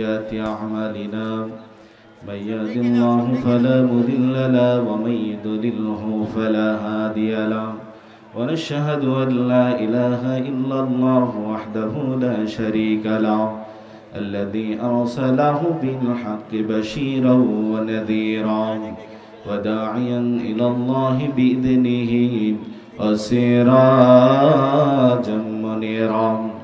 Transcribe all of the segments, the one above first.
أعمالنا من يهد الله فلا مضل له ومن يضلله فلا هادي له ونشهد أن لا إله إلا الله وحده لا شريك له الذي أرسله بالحق بشيرا ونذيرا وداعيا إلى الله بإذنه وسراجا منيرا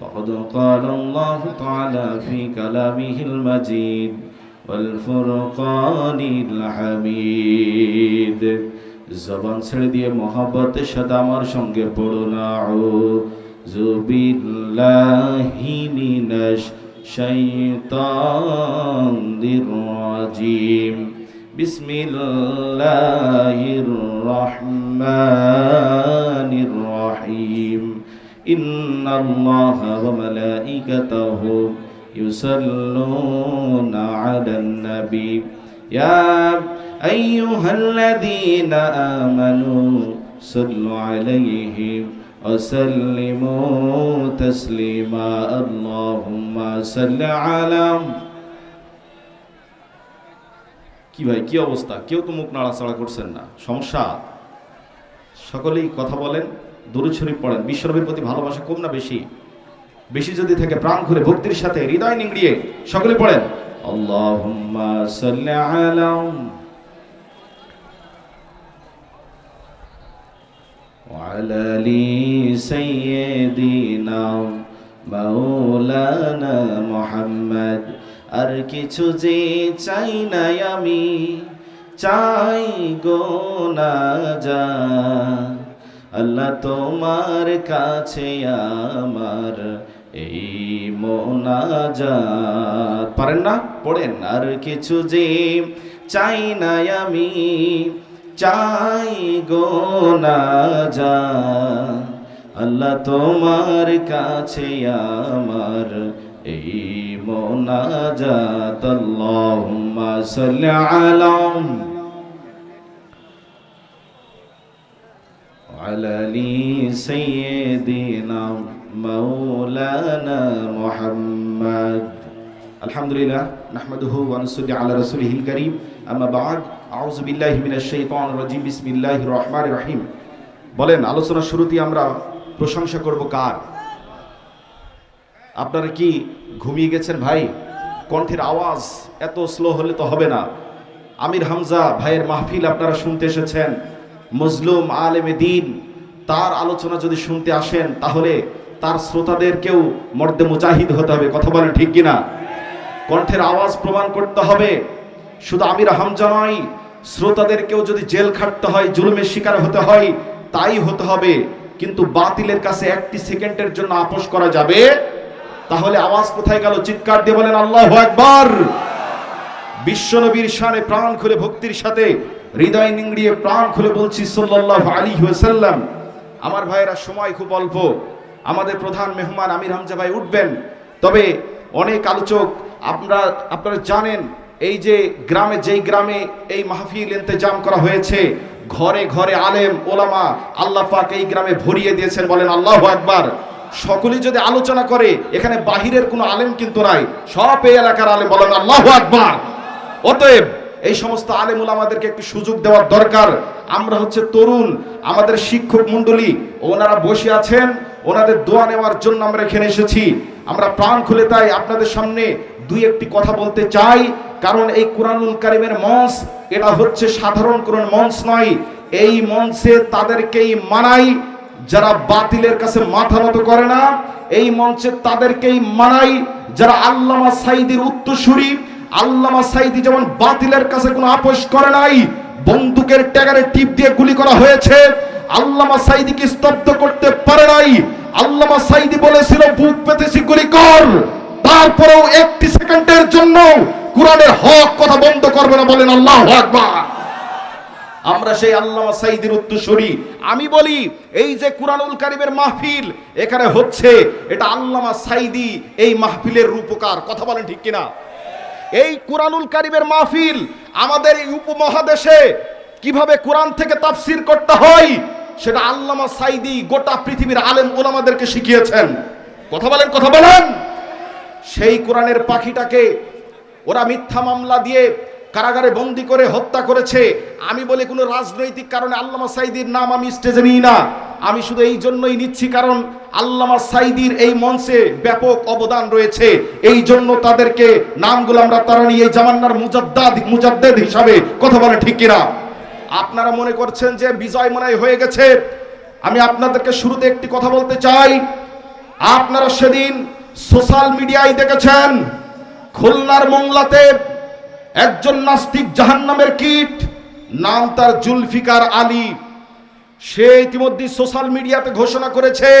فقد قال الله تعالى في كلامه المجيد والفرقان الحميد জবান ছেড়ে দিয়ে মহাব্বতের সাথে আমার সঙ্গে পড়ুন আউযু বিল্লাহি মিনাশ শাইতানির রাজিম বিসমিল্লাহির রহমানির রহিম إن الله وملائكته يصلون على النبي يا أيها الذين آمنوا صلوا عليه وسلموا تسليما اللهم صل على কি ভাই কি অবস্থা কেউ তো মুখ নাড়াচাড়া করছেন না সমস্যা সকলেই কথা বলেন দরুদ শরীফ পড়েন বিশ্বনবীর প্রতি ভালোবাসা কম না বেশি বেশি যদি থাকে প্রাণ খুলে ভক্তির সাথে হৃদয় নিংড়িয়ে সকলে পড়েন আল্লাহুম্মা সাল্লি আলা وعلى لي سيدنا মাওলানা মুহাম্মদ আর কিছু যে চাই না আমি চাই গো না যা আল্লাহ তোমার কাছে আমার এই মোনাজাত। পারেন না? পড়েন। আর কিছু যে চাই না আমি, চাই গো না যা আল্লাহ তোমার কাছে আমার এই মোনাজাত। আল্লাহুম্মা সাল্লি আলা على لي سيدنا مولانا محمد الحمد لله نحمده ونصلي على رسوله الكريم أما بعد أعوذ بالله من الشيطان الرجيم بسم الله الرحمن الرحيم বলেন আলোচনার শুরুতেই আমরা প্রশংসা করব কার আপনারা কি ঘুমিয়ে গেছেন ভাই কণ্ঠের আওয়াজ এত স্লো হলে তো হবে না আমির হামজা ভাইয়ের মাহফিল আপনারা শুনতে এসেছেন মজলুম আলেমে দিন, তার আলোচনা যদি শুনতে আসেন, তাহলে তার শ্রোতাদেরকেও মর্দে মুজাহিদ হতে হবে। কথা বলেন ঠিক কিনা? কণ্ঠের আওয়াজ প্রমাণ করতে হবে। শুধু আমির হামজা নয়, শ্রোতাদেরকেও যদি জেল খাটতে হয়, জুলুমের শিকার হতে হয়, তাই হতে হবে। কিন্তু বাতিলের কাছে একটি সেকেন্ডের জন্য আপোষ করা যাবে? তাহলে আওয়াজ কোথায় গেল? চিৎকার দিয়ে বলেন, আল্লাহ একবার বিশ্বনবীর শানে প্রাণ খুলে ভক্তির সাথে হৃদয় নিংড়িয়ে প্রাণ খুলে বলছি সাল্লাল্লাহু আলী ওয়াসাল্লাম। আমার ভাইয়েরা, সময় খুব অল্প। আমাদের প্রধান মেহমান আমির হামজা ভাই উঠবেন। তবে অনেক আলোচক আপনারা আপনারা জানেন, এই যে গ্রামে, যেই গ্রামে এই মাহফিল ইন্তেজাম করা হয়েছে, ঘরে ঘরে আলেম, ওলামা আল্লাহ পাক এই গ্রামে ভরিয়ে দিয়েছেন বলেন আল্লাহু আকবার। সকলেই যদি আলোচনা করে, এখানে বাহিরের কোনো আলেম কিন্তু নাই, সব এই এলাকার আলেম বলেন আল্লাহু আকবার। অতএব এই সমস্ত আলেমুল আমাদেরকে একটু সুযোগ দেওয়ার দরকার। আমরা হচ্ছে তরুণ, আমাদের শিক্ষক মণ্ডলী, ওনারা বসে আছেন, ওনাদের দোয়া নেওয়ার জন্য আমরা এখানে এসেছি। আমরা প্রাণ খুলে তাই আপনাদের সামনে দুই একটি কথা বলতে চাই, কারণ এই কোরআনুল কারিমের মঞ্চ, এটা হচ্ছে সাধারণ কোন মঞ্চ নয়। এই মঞ্চে তাদেরকেই মানাই, যারা বাতিলের কাছে মাথা নত করে না, এই মঞ্চে তাদেরকেই মানাই, যারা আল্লামা সাইদির উত্তরসূরি আল্লামা সাইদি যেমন বাতিলের কাছে কোনো আপোষ করে নাই, বন্দুকের ট্যাগারে টিপ দিয়ে গুলি করা হয়েছে, আল্লামা সাইদিকে স্তব্ধ করতে পারে নাই। আল্লামা সাইদি বলেছিল, বুক পেতেছি গুলি কর। তারপরেও একটি সেকেন্ডের জন্য কোরআনের হক কথা বন্ধ করবে না বলেন আল্লাহ আকবার। আমরা সেই আল্লামা সাইদির উত্তরসূরি আমি বলি, এই যে কুরআনুল কারিমের মাহফিল এখানে হচ্ছে, এটা আল্লামা সাইদি এই মাহফিলের রূপকার। কথা বলেন ঠিক কিনা? এই কোরআনুল কারিমের মাহফিল আমাদের এই উপমহাদেশে কীভাবে কোরআন থেকে তাফসির করতে হয়, সেটা আল্লামা সাইদি গোটা পৃথিবীর আলেম ওলামাদেরকে শিখিয়েছেন। কথা বলেন কথা বলেন! সেই কোরআনের পাখিটাকে ওরা মিথ্যা মামলা দিয়ে কারাগারে বন্দি করে হত্যা করেছে। আমি বলে কোনো রাজনৈতিক কারণে আল্লামা সাইদির নাম আমি স্টেজে নিই না। আমি শুধু এই জন্যই নিচ্ছি কারণ আল্লামা সাইদির এই মঞ্চে ব্যাপক অবদান রয়েছে। এই জন্য তাদেরকে নামগুলো আমরা তারা নিয়ে জামান্নার মুজাদ্দাদ, মুজাদ্দেদ হিসাবে কথা বলে ঠিক কিনা। আপনারা মনে করছেন যে বিজয় মনে হয়ে গেছে? আমি আপনাদেরকে শুরুতে একটি কথা বলতে চাই। আপনারা সেদিন সোশ্যাল মিডিয়ায় দেখেছেন, খুলনার মোংলাতে একজন নাস্তিক জাহান্নামের কীট, নাম তার জুলফিকার আলী। সে ইতিমধ্যে সোশ্যাল মিডিয়াতে ঘোষণা করেছে,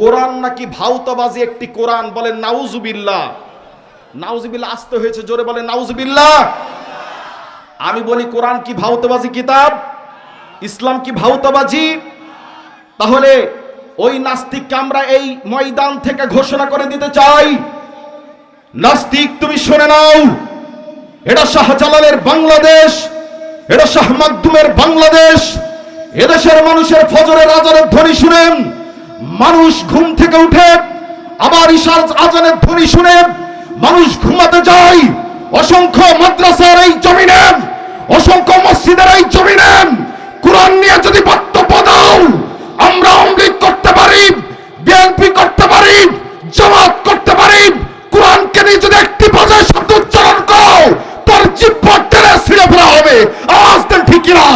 কোরআন নাকি ভাউতাবাজি একটি কোরআন বলেন নাউজুবিল্লাহ। নাউজুবিল্লাহ আসতে হয়েছে, জোরে বলেন নাউজুবিল্লাহ। আমি বলি, কোরআন কি ভাউতাবাজি কিতাব? ইসলাম কি ভাউতাবাজি তাহলে ওই নাস্তিককে আমরা এই ময়দান থেকে ঘোষণা করে দিতে চাই। নাস্তিক, তুমি শুনে নাও। এটা শাহজালালের বাংলাদেশ, এটা শাহ মাকদুমের বাংলাদেশ। এদেশের মানুষের ফজরের আজানের ধ্বনি শুনেন, মানুষ ঘুম থেকে উঠে, আবার ঈশার আজানের ধ্বনি শুনে, মানুষ ঘুমাতে যায়। অসংখ্য মাদ্রাসার এই জমিনে, অসংখ্য মসজিদের এই জমিনে, কোরআন নিয়ে যদি বক্তব্য দাও, আমরা অমৃত করতে পারি, বিএনপি করতে পারি, জামাত করতে পারি, কোরআনকে নিয়ে যদি একটি বাজার শব্দ উচ্চারণ করো তোর জিব্বা টেনে ছিঁড়ে ফেলা হবে আওয়াজ দেন ঠিক কিনা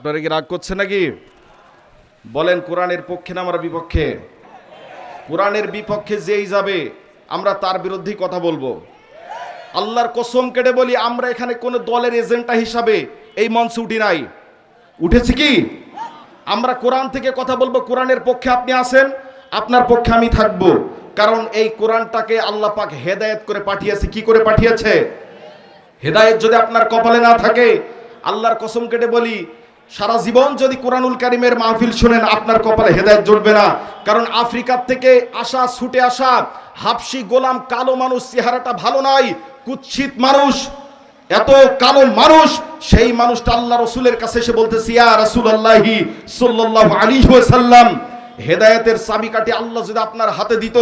আপনারা কি রাগ করছে নাকি? বলেন, কোরআনের পক্ষে না আমরা বিপক্ষে? কোরআনের বিপক্ষে যেই যাবে, আমরা তার বিরুদ্ধেই কথা বলব। আল্লাহর কসম কেটে বলি, আমরা এখানে কোন দলের এজেন্টা হিসাবে এই মঞ্চে উঠি নাই। উঠেছি কি? আমরা কোরআন থেকে কথা বলব, কোরআনের পক্ষে আপনি আসেন আপনার পক্ষে আমি থাকব। কারণ এই কোরআনটাকে আল্লাহ পাক হেদায়েত করে পাঠিয়েছে, কি করে পাঠিয়েছে? হেদায়েত যদি আপনার কপালে না থাকে, আল্লাহর কসম কেটে বলি সারা জীবন যদি কোরআনুল কারিমের মাহফিল শুনেন, আপনার কপালে হেদায়ত জুটবে না। কারণ আফ্রিকার থেকে আসা, ছুটে আসা হাফসি, গোলাম, কালো মানুষ চেহারাটা ভালো নয় কুৎসিত মানুষ, এত কালো মানুষ, সেই মানুষটা আল্লাহ রসুলের কাছে এসে বলতেছি, ইয়া রাসূলুল্লাহি সাল্লাল্লাহু আলাইহি ওয়াসাল্লাম, হেদায়েতের চাবিকাঠি আল্লাহ যদি আপনার হাতে দিত,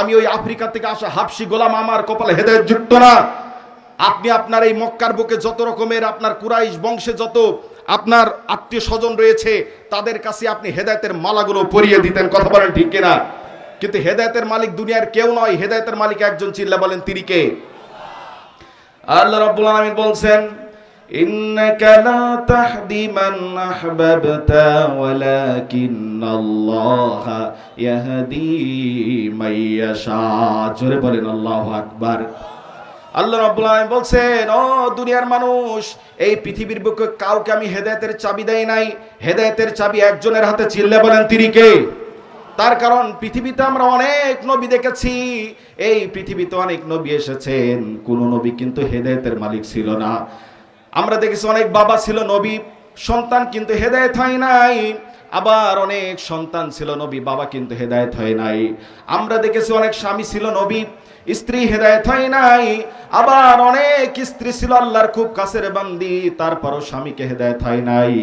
আমি ওই আফ্রিকা থেকে আসা হাফসি, গোলাম আমার কপালে হেদায়ত জুটত না। আপনি আপনার এই মক্কার বুকে যত রকমের, আপনার কুরাইশ বংশে যত আপনার আত্মীয় স্বজন রয়েছে, তাদের কাছে আপনি হেদায়েতের মালাগুলো পরিয়ে দিতেন। কথা বলেন ঠিক কিনা? কিন্তু হেদায়েতের মালিক দুনিয়ার কেউ নয়। হেদায়েতের মালিক একজন চিল্লা বলেন, তিনি কে? আল্লাহ রাব্বুল আলামিন বলছেন, ইন্নাকা লা তাহদি মান আহবাবতা ওয়ালাকিন্নাল্লাহা ইয়াহদি মাইয়াশা। জোরে বলেন, আল্লাহু আকবার। আল্লাহ রাব্বুল বলছেন, ও দুনিয়ার মানুষ, এই পৃথিবীর বুকে কাউকে আমি হেদায়েতের চাবি দেই নাই। হেদায়েতের চাবি একজনের হাতে চিল্লে বলেন তিনি কে? তার কারণ পৃথিবীতে আমরা অনেক নবী দেখেছি। এই পৃথিবীতে অনেক নবী এসেছেন। কোন নবী কিন্তু হেদায়েতের মালিক ছিল না। আমরা দেখেছি অনেক বাবা ছিল নবী, সন্তান কিন্তু হেদায়েত হয় নাই। আবার অনেক সন্তান ছিল নবী, বাবা কিন্তু হেদায়েত হয় নাই। আমরা দেখেছি অনেক স্বামী ছিল নবী, স্ত্রী হেদায়েত হয় নাই। আবার অনেক স্ত্রী ছিল আল্লাহর খুব কাছের বান্দি, তারপরও স্বামীকে হেদায়েত হয় নাই।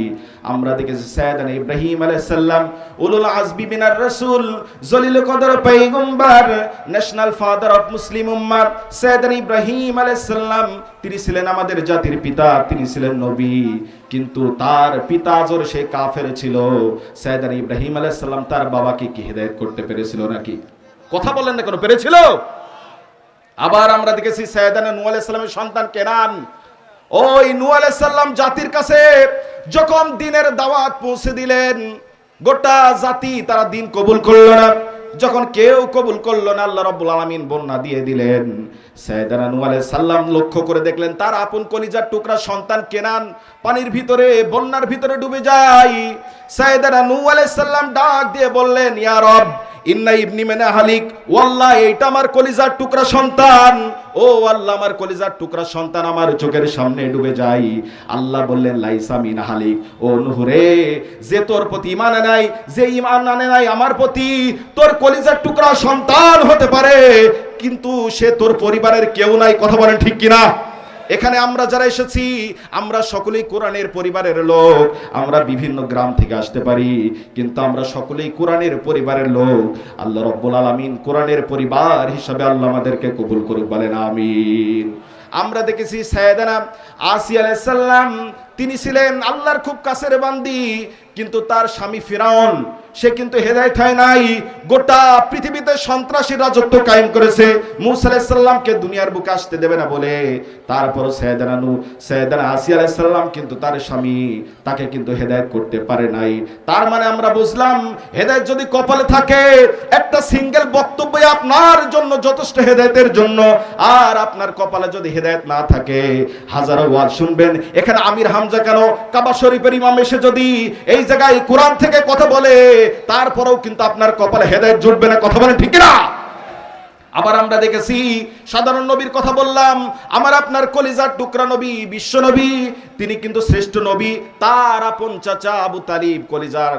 আমরা দেখেছি সাইয়েদানা ইব্রাহিম আলাইহিস সালাম, উলুল আজমি মিনার রাসূল, জলিল কদর পয়গম্বর, ন্যাশনাল ফাদার অফ মুসলিম উম্মাহ, সাইয়েদানা ইব্রাহিম আলাইহিস সালাম, তিনি ছিলেন আমাদের জাতির পিতা, তিনি ছিলেন নবী। কিন্তু তার পিতা জোর সে কাফের ছিল। সাইয়েদানা ইব্রাহিম আলাইহিস সালাম তার বাবাকে কি হেদায়েত করতে পেরেছিল নাকি? কথা বলেন না কেন, পেরেছিল? আবার আমরা দেখেছি সৈয়দানা নু আলাইসাল্লামের সন্তান কেনান। ওই নূহ আলাইহিস সালাম জাতির কাছে যখন দিনের দাওয়াত পৌঁছে দিলেন, গোটা জাতি তারা দিন কবুল করল না। যখন কেউ কবুল করল না, আল্লাহ রাব্বুল আলামিন বন্যা দিয়ে দিলেন। আলাইহিস লক্ষ্য করে দেখলেন, তার আপন কলিজার টুকরা সন্তান কেনান পানির ভিতরে, বন্যার ভিতরে ডুবে যায়। সালাম ডাক দিয়ে বললেন ইন্না ইবনি হালিক, ওয়াল্লাহ, এইটা আমার কলিজার টুকরা সন্তান। ও আল্লাহ, আমার কলিজার টুকরা সন্তান আমার চোখের সামনে ডুবে যাই আল্লাহ বললেন, লাইসা মিন হালিক, ও নুহুরে, যে তোর প্রতি ইমান নাই, যে ইমান আনে নাই আমার প্রতি, তোর কলিজার টুকরা সন্তান হতে পারে। কিন্তু সে তোর পরিবারের কেউ নাই, কথা বলেন ঠিক কিনা? এখানে আমরা যারা এসেছি, আমরা সকলেই কোরআনের পরিবারের লোক, আমরা বিভিন্ন গ্রাম থেকে আসতে পারি, কিন্তু আমরা সকলেই কোরআনের পরিবারের লোক। আল্লাহ রব্বুল আলামিন কোরআনের পরিবার হিসাবে আল্লাহ আমাদেরকে কবুল করুক, বলেন আমিন। আমরা দেখেছি সাইয়েদানা আসি আলাইসাল্লাম তিনি ছিলেন আল্লাহর খুব কাছের বান্দি, কিন্তু তার স্বামী ফিরাউন সে কিন্তু হেদায়েত হয় নাই। গোটা পৃথিবীতে সন্ত্রাসী রাজত্ব কায়েম করেছে। মুসা আলাইহিস দুনিয়ার বুকে আসতে দেবে না বলে। তারপর সাইয়েদানা নু সাইয়েদানা আসি আলাইহিস সালাম কিন্তু তার স্বামী, তাকে কিন্তু হেদায়েত করতে পারে নাই। তার মানে আমরা বুঝলাম, হেদায়েত যদি কপালে থাকে, একটা সিঙ্গেল বক্তব্য আপনার জন্য যথেষ্ট হেদায়েতের জন্য। আর আপনার কপালে যদি হেদায়েত না থাকে, হাজারো ওয়াজ শুনবেন। এখানে আমির হামজা কেন? কাবা শরীফের ইমাম এসে যদি এই জায়গায় কোরআন থেকে কথা বলে তারপরেও কিন্তু আপনার কপালে হেদায়েত জুটবে না। কথা বলেন ঠিক না আবার আমরা দেখেছি, সাধারণ নবীর কথা বললাম, আমার আপনার কলিজার টুকরা নবী, বিশ্ব নবী, তিনি কিন্তু শ্রেষ্ঠ নবী, তার আপন চাচা আবু তালিব কলিজার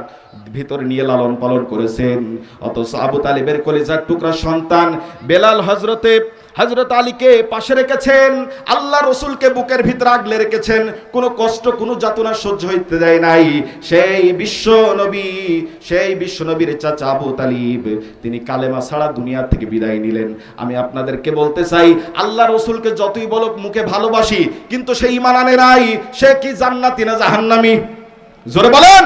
ভিতরে নিয়ে লালন পালন করেছেন। অথচ আবু তালিবের কলিজার টুকরা সন্তান বেলাল হজরতে হজরত আলীকে পাশে রেখেছেন, আল্লাহ রসুলকে বুকের ভিতরে আগলে রেখেছেন, কোনো কষ্ট, কোনো যাতনা সহ্য হইতে দেয় নাই। সেই বিশ্ব নবী, সেই বিশ্ব নবীর চাচা আবু তালিব, তিনি কালেমা ছাড়া দুনিয়া থেকে বিদায় নিলেন। আমি আপনাদেরকে বলতে চাই, আল্লাহ রসুলকে যতই বলক মুখে ভালোবাসি, কিন্তু সেই ইমান আনে নাই, সে কি জান্নাতি না জাহান্নামি? জোরে বলেন!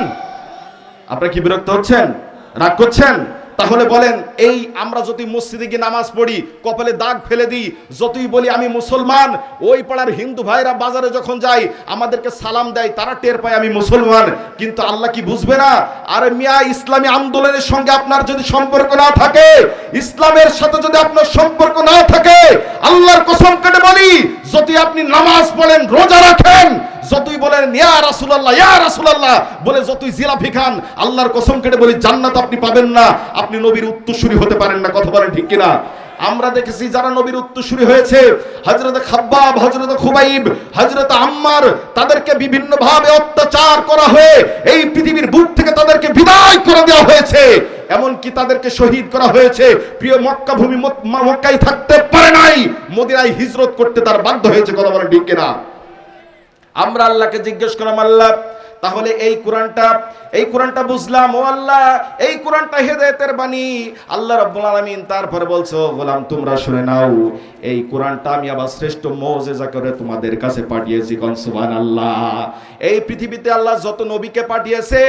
আপনারা কি বিরক্ত হচ্ছেন? রাগ করছেন? তাহলে বলেন, এই আমরা যদি মসজিদে গিয়ে নামাজ পড়ি, কপালে দাগ ফেলে দিই, যতই বলি আমি মুসলমান, ওই পাড়ার হিন্দু ভাইরা বাজারে যখন যাই আমাদেরকে সালাম দেয়, তারা টের পায় আমি মুসলমান। কিন্তু আল্লাহ কি বুঝবে না? আর মিয়া, ইসলামী আন্দোলনের সঙ্গে আপনার যদি সম্পর্ক না থাকে, ইসলামের সাথে যদি আপনার সম্পর্ক না থাকে, আল্লাহর কসম কেটে বলি, যদি আপনি নামাজ পড়েন, রোজা বলেন, ইয়া রাসূলুল্লাহ ইয়া রাসূলুল্লাহ। বলে যতই জিলাফি খান, আল্লাহর কসম কেটে বলি, জান্নাত আপনি পাবেন না। আপনি নবীর উত্তরসূরি হতে পারেন না। কথা বলেন ঠিক কিনা? আমরা দেখেছি, যারা নবীর উত্তরসূরি হয়েছে, হযরত খাব্বাব, হযরত খুবাইব, হযরত আম্মার, তাদেরকে বিভিন্ন ভাবে অত্যাচার করা হয়ে, এই পৃথিবীর বুক থেকে তাদেরকে বিদায় করে দেওয়া হয়েছে। এমনকি তাদেরকে শহীদ করা হয়েছে। প্রিয় মক্কা ভূমি মক্কায় থাকতে পারে নাই। মদিনায় হিজরত করতে তার বাধ্য হয়েছে, কথা বলেন ঠিক কিনা? আমরা আল্লাহকে জিজ্ঞেস করলাম, আল্লাহ, তাহলে এই কোরআনটা এই কোরআনটা বুঝলাম, ও আল্লাহ, এই কোরআনটা হেদায়েতের বাণী। আল্লাহ রাব্বুল আলামিন তারপরে বলছো গোলাম, তোমরা শুনে নাও, এই কোরআনটা আমি আবার শ্রেষ্ঠ মৌজেজা করে তোমাদের কাছে পাঠিয়েছি, কোন সুবহানাল্লাহ? এই পৃথিবীতে আল্লাহ যত নবীকে পাঠিয়েছে,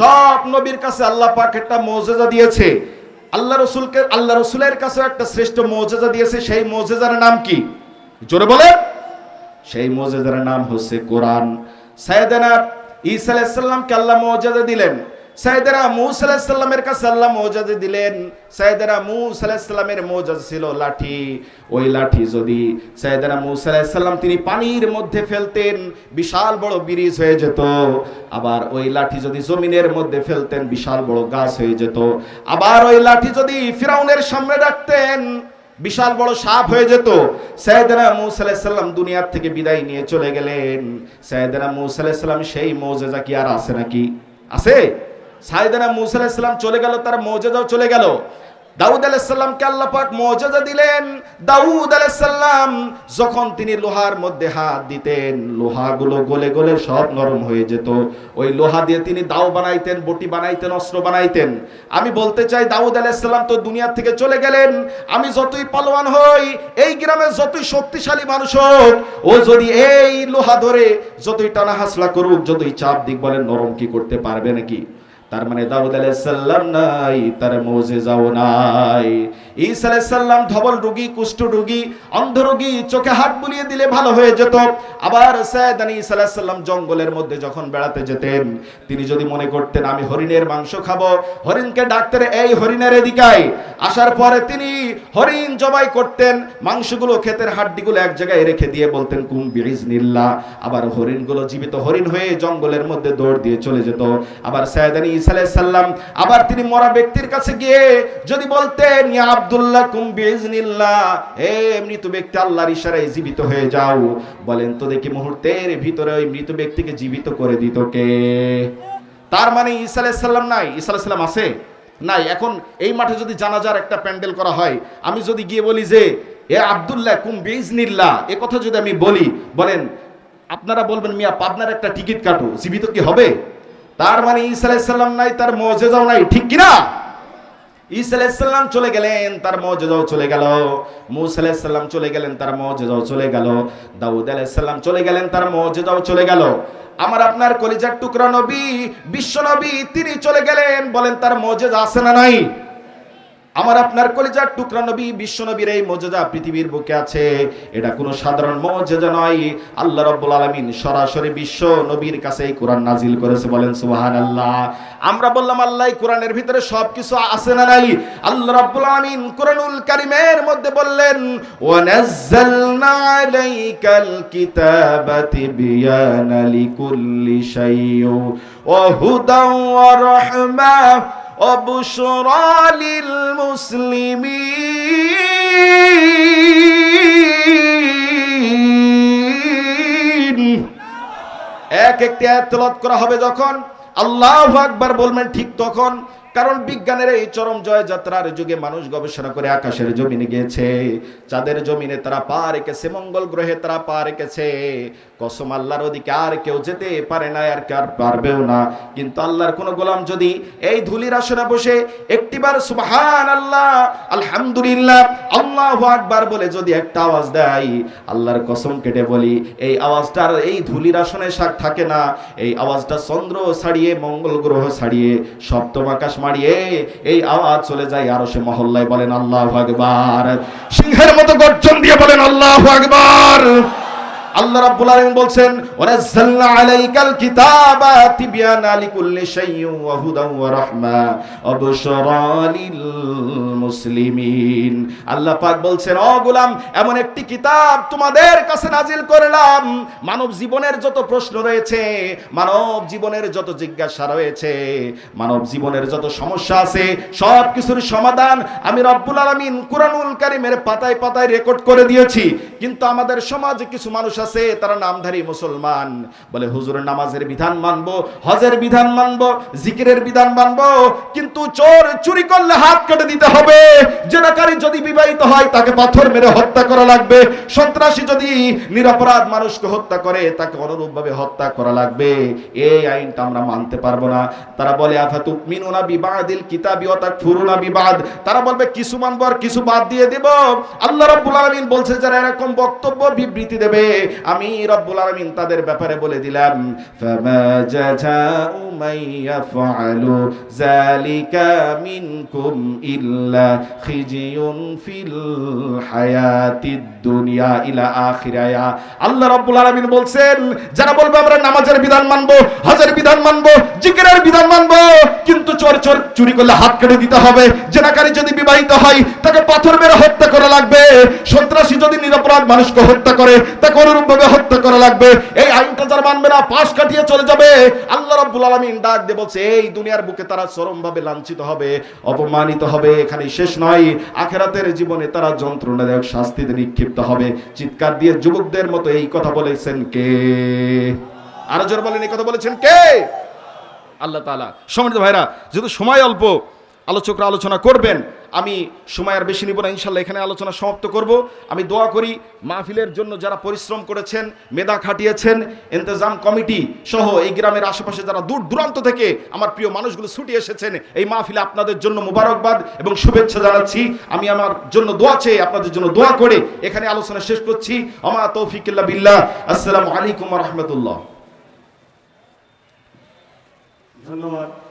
সব নবীর কাছে আল্লাহ পাক একটা মৌজেজা দিয়েছে। আল্লাহ রসুলকে, আল্লাহ রসুলের কাছে একটা শ্রেষ্ঠ মৌজেজা দিয়েছে, সেই মৌজেজার নাম কি? জোরে বলে সেই মজেদার নাম হচ্ছে কোরআন। সাইদানা ঈসা আলাইসাল্লামকে আল্লাহ মৌজাদা দিলেন। সাইয়েদানা মুসা আলাইসাল্লামের কাছে আল্লাহ মৌজাদা দিলেন। সাইয়েদানা মুসা আলাইসাল্লামের মৌজাদা ছিল লাঠি। ওই লাঠি যদি সাইয়েদানা মুসা আলাইসাল্লাম তিনি পানির মধ্যে ফেলতেন, বিশাল বড় ব্রিজ হয়ে যেত। আবার ওই লাঠি যদি জমিনের মধ্যে ফেলতেন, বিশাল বড় গাছ হয়ে যেত। আবার ওই লাঠি যদি ফিরাউনের সামনে রাখতেন বিশাল বড় সাপ হয়ে যেত। সাইয়েদনা মুসাল্লাম দুনিয়ার থেকে বিদায় নিয়ে চলে গেলেন। সাইয়েদনা মুসাল্লাম সেই মৌজেজা কি আর আছে নাকি? আছে? সাইয়েদনা মুসাল্লাম চলে গেল, তার মৌজেজাও চলে গেল। দাউদ আলাইসাল্লামকে আল্লাহ পাক মর্যাদা দিলেন। দাউদ আলাইসাল্লাম যখন তিনি লোহার মধ্যে হাত দিতেন, লোহাগুলো গলে গলে সব নরম হয়ে যেত। ওই লোহা দিয়ে তিনি দাও বানাইতেন, বটি বানাইতেন, অস্ত্র বানাইতেন। আমি বলতে চাই, দাউদ আলাইসাল্লাম তো দুনিয়ার থেকে চলে গেলেন। আমি যতই পালোয়ান হই, এই গ্রামের যতই শক্তিশালী মানুষ হোক, ও যদি এই লোহা ধরে যতই টানা হাসলা করুক, যতই চাপ দিক বলেন, নরম কি করতে পারবে নাকি? তার মানে দাউদ আলাইসাল্লাম নাই, তার যাও নাই। ঈসা আলাইসাল্লাম ধবল রোগী, কুষ্ঠ রোগী অন্ধ রোগী চোখে হাত বুলিয়ে দিলে ভালো হয়ে যেত। আবার সৈয়দানি ঈসা আলাইসাল্লাম জঙ্গলের মধ্যে যখন বেড়াতে যেতেন, তিনি যদি মনে করতেন, আমি হরিণের মাংস খাব। হরিণকে ডাকতেন, এই হরিণের এদিকায়। আসার পরে তিনি হরিণ জবাই করতেন, মাংসগুলো ক্ষেতের হাড্ডিগুলো এক জায়গায় রেখে দিয়ে বলতেন, কুম বিরিজনিল্লাহ আবার হরিণগুলো জীবিত হরিণ হয়ে জঙ্গলের মধ্যে দৌড় দিয়ে চলে যেত। আবার সৈয়দানি আলাইসাল্লাম আবার তিনি মরা ব্যক্তির কাছে গিয়ে যদি বলতেন, ইয়া আব্দুল্লাহ, কুম বিজনিল্লাহ মৃত ব্যক্তি, আল্লাহর ইশারায় জীবিত হয়ে যাও। বলেন, তো দেখি মুহূর্তের ভিতরে ওই মৃত ব্যক্তিকে জীবিত করে দিত কে? তার মানে ঈসা আলাইসাল্লাম নাই। ঈসা আলাইসাল্লাম আছে? নাই। এখন এই মাঠে যদি জানাজার একটা প্যান্ডেল করা হয়, আমি যদি গিয়ে বলি যে, এ আব্দুল্লাহ, কুম বিজনিল্লাহ এ কথা যদি আমি বলি, বলেন, আপনারা বলবেন, মিয়া, পাবনার একটা টিকিট কাটো, জীবিত কি হবে? তার মানে ইসালাম নাই, তার মজেজাও নাই, ঠিক কিনা? ইসালাম চলে গেলেন, তার মজেজাও চলে গেল। মুসালাম চলে গেলেন, তার মজেজাও চলে গেল। দাউদ আলাইসাল্লাম চলে গেলেন, তার মজেজাও চলে গেল। আমার আপনার কলিজার টুকরা নবী, বিশ্ব নবী, তিনি চলে গেলেন, বলেন তার মজেজ আছে না নাই? আমার আপনার কলিজার টুকরা নবী, বিশ্ব নবীর এই মজেজা পৃথিবীর বুকে আছে। এটা কোনো সাধারণ মজেজা নয়। আল্লাহ রাব্বুল আলামিন সরাসরি বিশ্ব নবীর কাছে কোরআন নাজিল করেছে বলেন, সুবহানাল্লাহ। আমরা বললাম, আল্লাহ কোরআনের ভিতরে সবকিছু আছে না নাই? আল্লাহ রাব্বুল আলামিন কোরআনুল কারীমের মধ্যে বললেন ওয়া নাযালনা আলাইকাল কিতাবা তিবয়ানা লিকুল্লি শাইইন ওয়া হুদাও ওয়া রাহমা وبشرى للمسلمين এক একটি আয়াত তেলাওয়াত করা হবে যখন আল্লাহু আকবার বলবেন ঠিক তখন কারণ বিজ্ঞানের এই চরম জয়যাত্রার যুগে মানুষ গবেষণা করে আকাশের জমিনে গিয়েছে। চাঁদের জমিনে তারা পা রেখেছে মঙ্গল গ্রহে তারা পা রেখেছে কসম আল্লাহর ওদিকে আর কেউ যেতে পারে না, আর কার পারবেও না। কিন্তু আল্লাহর কোন গোলাম যদি এই ধুলির আসনে বসে একটিবার সুবহান আল্লাহ আলহামদুলিল্লাহ, আল্লাহু আকবার বলে যদি একটা আওয়াজ দেয়, আল্লাহর কসম কেটে বলি, এই আওয়াজটার এই ধুলির আসনে থাকে না। এই আওয়াজটা চন্দ্র ছাড়িয়ে, মঙ্গল গ্রহ ছাড়িয়ে, সপ্তম আকাশ মারিয়ে এই আওয়াজ চলে যায় আরও সে মহল্লায়। বলেন, আল্লাহ আকবার। সিংহের মতো গর্জন দিয়ে বলেন, আল্লাহ আকবার। আল্লাহ রাব্বুল আলামিন বলছেন ওয়ানাজ্জালনা আলাইকাল কিতাবা তিবয়ানা লিকুল্লি শাইইন ওয়া হুদাও ওয়া রাহমা ওয়া লিল মুসলিমিন আল্লাহ পাক বলছেন, ও গোলাম, এমন একটি কিতাব তোমাদের কাছে নাজিল করলাম। মানব জীবনের যত প্রশ্ন রয়েছে, মানব জীবনের যত জিজ্ঞাসা রয়েছে, মানব জীবনের যত সমস্যা আছে সব কিছুর সমাধান আমি রব্বুল আলামিন কুরআনুল কারীমের পাতায় পাতায় রেকর্ড করে দিয়েছি। কিন্তু আমাদের সমাজে কিছু মানুষ আছে, তারা নামধারী মুসলমান। বলে, হুজুরের নামাজের বিধান মানবো, হজের বিধান মানবো, জিকিরের বিধান মানবো, কিন্তু চোর চুরি করলে হাত কেটে দিতে হবে। জেনাকারী যদি বিবাহিত হয়, তাকে পাথর মেরে হত্যা করা লাগবে। সন্ত্রাসী যদি নিরপরাধ মানুষকে হত্যা করে, তাকে অনুরূপভাবে হত্যা করা লাগবে। এই আইনটা আমরা মানতে পারব না। তারা বলে আফা তুমিনুনা বিবাদিল কিতাবি ওয়া তাকফুরুনা বিবাদ। তারা বলবে, কিছু মানবো আর কিছু বাদ দিয়ে দেব। আল্লাহ রাব্বুল আলামিন বলছে, যারা এরকম বক্তব্য বিবৃতি দেবে আমি রব্বুল আলামিন তাদের ব্যাপারে বলে দিলাম যারা বলবে আমরা নামাজের বিধান মানবো, হজের বিধান মানবো, জিকিরের বিধান মানবো, কিন্তু চোর চোর চুরি করলে হাত কেটে দিতে হবে। জেনাকারী যদি বিবাহিত হয়, তাকে পাথর মেরে হত্যা করা লাগবে। সন্ত্রাসী যদি নিরপরাধ মানুষকে হত্যা করে, তাকে অনুরূপভাবে হত্যা করা লাগবে। এই আইনটা যারা মানবে না, পাশ কাটিয়ে চলে যাবে। আল্লাহ রাব্বুল আলামিন ডাক দিয়ে বলছে, এই দুনিয়ার বুকে তারা চরমভাবে লাঞ্ছিত হবে, অপমানিত হবে এখানে শেষ নয়। আখেরাতের জীবনে তারা যন্ত্রণাদায়ক শাস্তিতে নিক্ষিপ্ত হবে। চিৎকার দিয়ে যুবকদের মতো এই কথা বলেছেন কে? আরও জোর বলেন, এই কথা বলেছেন কে? আল্লাহ তাআলা। সমৃদ্ধ ভাইরা যেহেতু সময় অল্প আলোচকরা আলোচনা করবেন আমি সময় আর বেশি নিব না, ইনশাল্লাহ এখানে আলোচনা সমাপ্ত করব। আমি দোয়া করি মাহফিলের জন্য যারা পরিশ্রম করেছেন, মেধা খাটিয়েছেন, ইন্তজাম কমিটি সহ এই গ্রামের আশেপাশে যারা দূর দূরান্ত থেকে আমার প্রিয় মানুষগুলো ছুটি এসেছেন, এই মাহফিলে আপনাদের জন্য মুবারকবাদ এবং শুভেচ্ছা জানাচ্ছি। আমি আমার জন্য দোয়া চেয়ে আপনাদের জন্য দোয়া করে এখানে আলোচনা শেষ করছি। আমা তৌফিকুল্লাহ বিল্লাহ। আসসালামু আলাইকুম রহমতুল্লাহ। ধন্যবাদ।